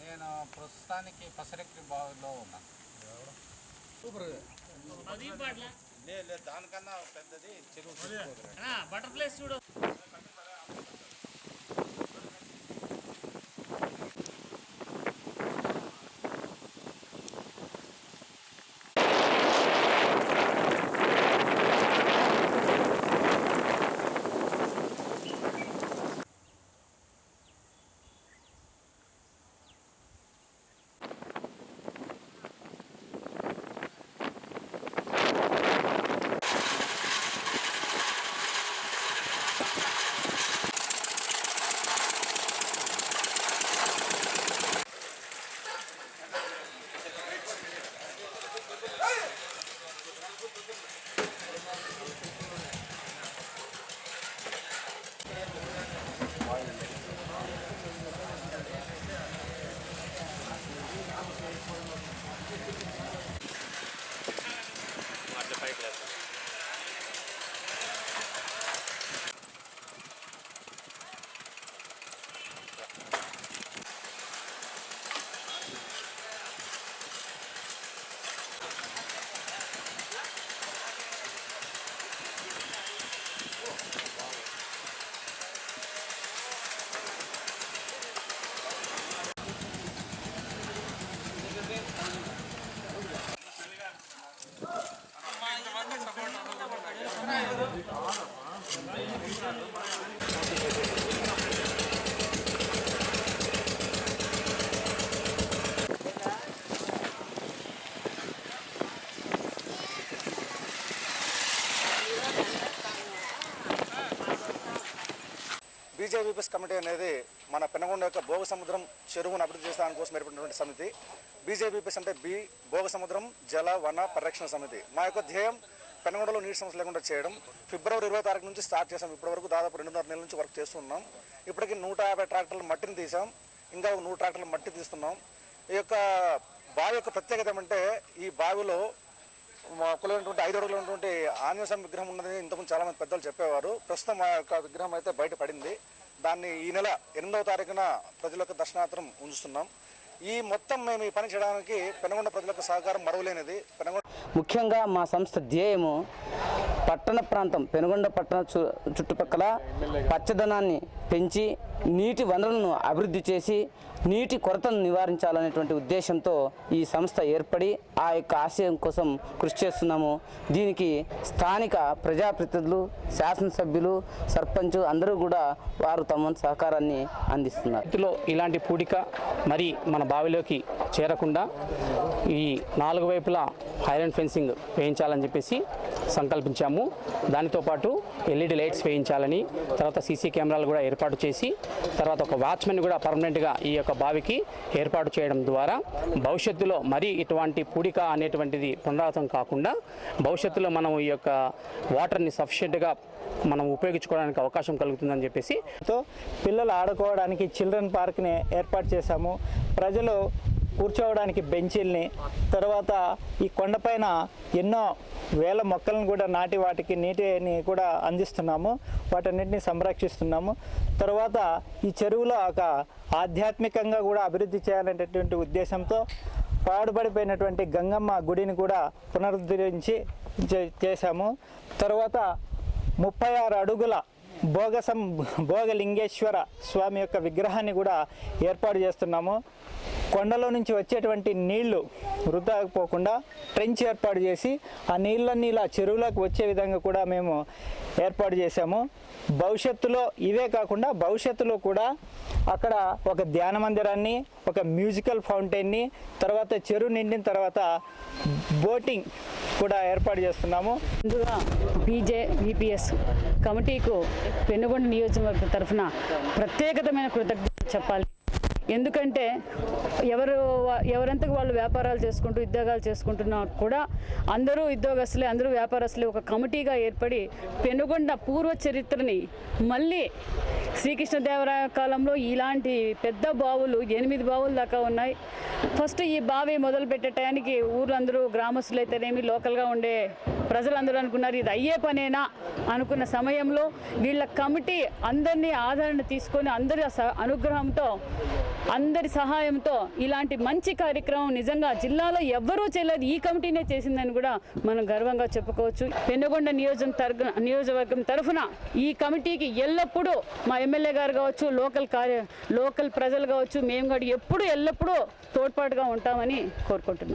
నేను ప్రస్తుతానికి పసరెక్కి బావిలో ఉన్నా. లేదు లేదు దానికన్నా పెద్దది చెరువు. బటర్ఫ్లైస్ చూడు. బీజేపీఎస్ కమిటీ అనేది మన పెనగొండ యొక్క భోగ సముద్రం చెరువును అభివృద్ధి చేసడానికి కోసం ఏర్పడినటువంటి సమితి. బీజేపీఎస్ అంటే బి భోగ సముద్రం జల వన పరిరక్షణ సమితి. మా యొక్క ధ్యేయం పెనగొండలో నీటి సమస్య లేకుండా చేయడం. ఫిబ్రవరి ఇరవై తారీఖు నుంచి స్టార్ట్ చేసాం ఇప్పటి వరకు దాదాపు రెండున్నర నెలల నుంచి వర్క్ చేస్తున్నాం ఇప్పటికి నూట యాభై ట్రాక్టర్ల మట్టిని తీసాం ఇంకా ఒక నూరు ట్రాక్టర్ల మట్టి తీస్తున్నాం. ఈ యొక్క బావి యొక్క ప్రత్యేకత ఏమంటే ఈ బావిలో కులైనటువంటి కులమైనటువంటి ఐదు అడుగులు ఉన్నటువంటి ఆంజనేయ స్వామి విగ్రహం ఉన్నది ఇంతకుముందు చాలామంది పెద్దలు చెప్పేవారు. ప్రస్తుతం ఆ యొక్క విగ్రహం అయితే బయట పడింది. దాన్ని ఈ నెల ఎనిమిదవ తారీఖున ప్రజలకు యొక్క దర్శనార్థం ఉంచుతున్నాం. ఈ మొత్తం మేము ఈ పని చేయడానికి పెనగొండ ప్రజలకు సహకారం మరవలేనిది. పెనగొండ ముఖ్యంగా మా సంస్థ ధ్యేయము పట్టణ ప్రాంతం పెనుగొండ పట్టణ చు చుట్టుపక్కల పచ్చదనాన్ని పెంచి నీటి వనరులను అభివృద్ధి చేసి నీటి కొరతను నివారించాలనేటువంటి ఉద్దేశంతో ఈ సంస్థ ఏర్పడి ఆ యొక్క ఆశయం కోసం కృషి చేస్తున్నాము. దీనికి స్థానిక ప్రజాప్రతినిధులు శాసనసభ్యులు సర్పంచ్ అందరూ కూడా వారు తమ సహకారాన్ని అందిస్తున్నారు. రైతులో ఇలాంటి పూడిక మరి మన బావిలోకి చేరకుండా ఈ నాలుగు వైపులా ఐరన్ ఫెన్సింగ్ వేయించాలని చెప్పేసి సంకల్పించాము. దానితో పాటు ఎల్ఈడి లైట్స్ వేయించాలని తర్వాత సీసీ కెమెరాలు కూడా ఏర్పాటు చేసి తర్వాత ఒక వాచ్మెన్ కూడా పర్మనెంట్గా ఈ యొక్క బావికి ఏర్పాటు చేయడం ద్వారా భవిష్యత్తులో మరీ ఇటువంటి పూడిక అనేటువంటిది పునరావృతం కాకుండా భవిష్యత్తులో మనం ఈ యొక్క వాటర్ని సఫిషియెంట్గా మనం ఉపయోగించుకోవడానికి అవకాశం కలుగుతుందని చెప్పేసి తో పిల్లలు ఆడుకోవడానికి చిల్డ్రన్ పార్క్ని ఏర్పాటు చేశాము. ప్రజలు కూర్చోవడానికి బెంచీల్ని తర్వాత ఈ కొండపైన ఎన్నో వేల మొక్కలను కూడా నాటి వాటికి నీటిని కూడా అందిస్తున్నాము. వాటన్నిటిని సంరక్షిస్తున్నాము. తర్వాత ఈ చెరువులో ఒక ఆధ్యాత్మికంగా కూడా అభివృద్ధి చేయాలనేటటువంటి ఉద్దేశంతో పాడుపడిపోయినటువంటి గంగమ్మ గుడిని కూడా పునరుద్ధరించి చే- చేశాము. తర్వాత ముప్పై ఆరు అడుగుల భోగసం భోగలింగేశ్వర స్వామి యొక్క విగ్రహాన్ని కూడా ఏర్పాటు చేస్తున్నాము. కొండలో నుంచి వచ్చేటువంటి నీళ్ళు వృధా పోకుండా ట్రెంచ్ ఏర్పాటు చేసి ఆ నీళ్ళన్నీ ఇలా చెరువులోకి వచ్చే విధంగా కూడా మేము ఏర్పాటు చేశాము. భవిష్యత్తులో ఇవే కాకుండా భవిష్యత్తులో కూడా అక్కడ ఒక ధ్యాన మందిరాన్ని ఒక మ్యూజికల్ ఫౌంటైన్ని తర్వాత చెరువు నిండిన తర్వాత బోటింగ్ కూడా ఏర్పాటు చేస్తున్నాము. ముందుగా బీజే బీపీఎస్ కమిటీకు పెనుగొండ నియోజకవర్గం తరఫున ప్రత్యేకతమైన కృతజ్ఞత చెప్పాలి. ఎందుకంటే ఎవరు ఎవరంతకు వాళ్ళు వ్యాపారాలు చేసుకుంటూ ఉద్యోగాలు చేసుకుంటున్నా కూడా అందరూ ఉద్యోగస్తులే అందరూ వ్యాపారస్తులే. ఒక కమిటీగా ఏర్పడి పెనుగొండ పూర్వ చరిత్రని మళ్ళీ శ్రీకృష్ణదేవరాయ కాలంలో ఇలాంటి పెద్ద బావులు ఎనిమిది బావులు దాకా ఉన్నాయి. ఫస్ట్ ఈ బావి మొదలు పెట్టే టయానికి ఊర్లందరూ గ్రామస్తులు అయితేనేమి లోకల్గా ఉండే ప్రజలందరూ అనుకున్నారు ఇది అయ్యే పనేనా అనుకున్న సమయంలో వీళ్ళ కమిటీ అందరినీ ఆదరణ తీసుకొని అందరి స- అనుగ్రహంతో అందరి సహాయంతో ఇలాంటి మంచి కార్యక్రమం నిజంగా జిల్లాలో ఎవ్వరూ చేయలేదు. ఈ కమిటీనే చేసిందని కూడా మనం గర్వంగా చెప్పుకోవచ్చు. పెనుగొండ నియోజక తరగ నియోజకవర్గం తరఫున ఈ కమిటీకి ఎల్లప్పుడూ మా ఎమ్మెల్యే గారు కావచ్చు లోకల్ కార్య లోకల్ ప్రజలు కావచ్చు మేము కూడా ఎప్పుడు ఎల్లప్పుడూ తోడ్పాటుగా ఉంటామని కోరుకుంటున్నాం.